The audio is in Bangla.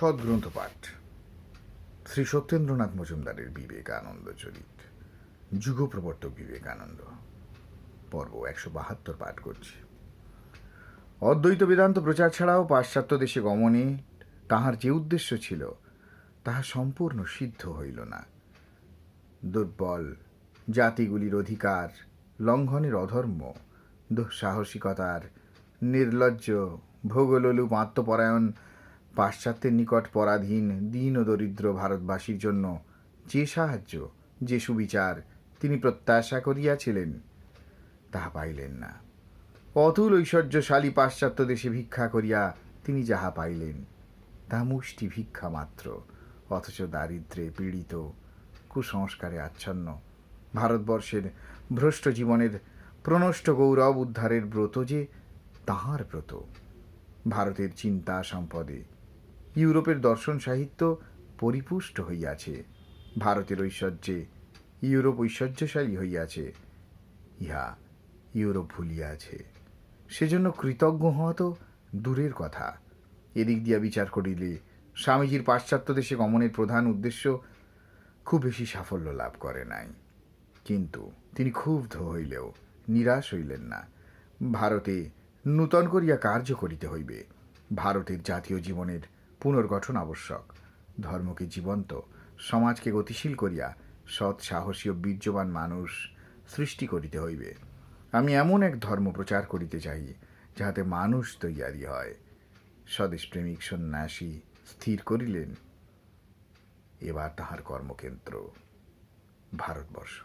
সদ্গ্রন্থ পাঠ শ্রী সত্যেন্দ্রনাথ মজুমদারের বিবেকানন্দ চরিত। যুগপ্রবর্তক বিবেকানন্দ। পর্ব একশো বাহাত্তর পাঠ করছি। অদ্বৈত বেদান্ত প্রচার ছাড়াও পাশ্চাত্য দেশে গমনে তাহার যে উদ্দেশ্য ছিল, তাহা সম্পূর্ণ সিদ্ধ হইল না। দুর্বল, জাতিগুলির অধিকার, লঙ্ঘনের অধর্ম, দুঃসাহসিকতার নির্লজ্জ ভোগলোলুপ আত্মপরায়ণ পাশ্চাত্যের নিকট পরাধীন, দীন ও দরিদ্র ভারতবাসীর জন্য যে সাহায্য, যে সুবিচার তিনি প্রত্যাশা করিয়াছিলেন, তাহা পাইলেন না। অতুল ঐশ্বর্যশালী পাশ্চাত্য দেশে ভিক্ষা করিয়া তিনি যাহা পাইলেন তা মুষ্টি ভিক্ষা মাত্র, অথচ দারিদ্রে পীড়িত, কুসংস্কারে আচ্ছন্ন। ভারতবর্ষের ভ্রষ্ট জীবনের প্রনষ্ট গৌরব উদ্ধারের ব্রত যে তাহার ব্রত। ভারতের চিন্তা সম্পদে ইউরোপের দর্শন সাহিত্য পরিপুষ্ট হইয়াছে। ভারতের ঐশ্বর্যে ইউরোপ ঐশ্বর্যশালী হইয়াছে। ইহা ইউরোপ ভুলিয়াছে। সেজন্য কৃতজ্ঞ হওয়া তো দূরের কথা। এদিক দিয়া বিচার করিলে স্বামীজির পাশ্চাত্য দেশে গমনের প্রধান উদ্দেশ্য খুব বেশি সাফল্য লাভ করে নাই। কিন্তু তিনি ক্ষুব্ধ হইলেও নিরাশ হইলেন না। ভারতে নূতন করিয়া কার্য করিতে হইবে। ভারতের জাতীয় জীবনের পুনর্গঠন আবশ্যক। ধর্মকে জীবন্ত, সমাজকে গতিশীল করিয়া সৎ, সাহসী ও বীর্যবান মানুষ সৃষ্টি করিতে হইবে। আমি এমন এক ধর্ম প্রচার করিতে চাই, যাহাতে মানুষ তৈয়ারি হয়। স্বদেশপ্রেমিক সন্ন্যাসী স্থির করিলেন। এবার তাহার কর্মকেন্দ্র, ভারতবর্ষ।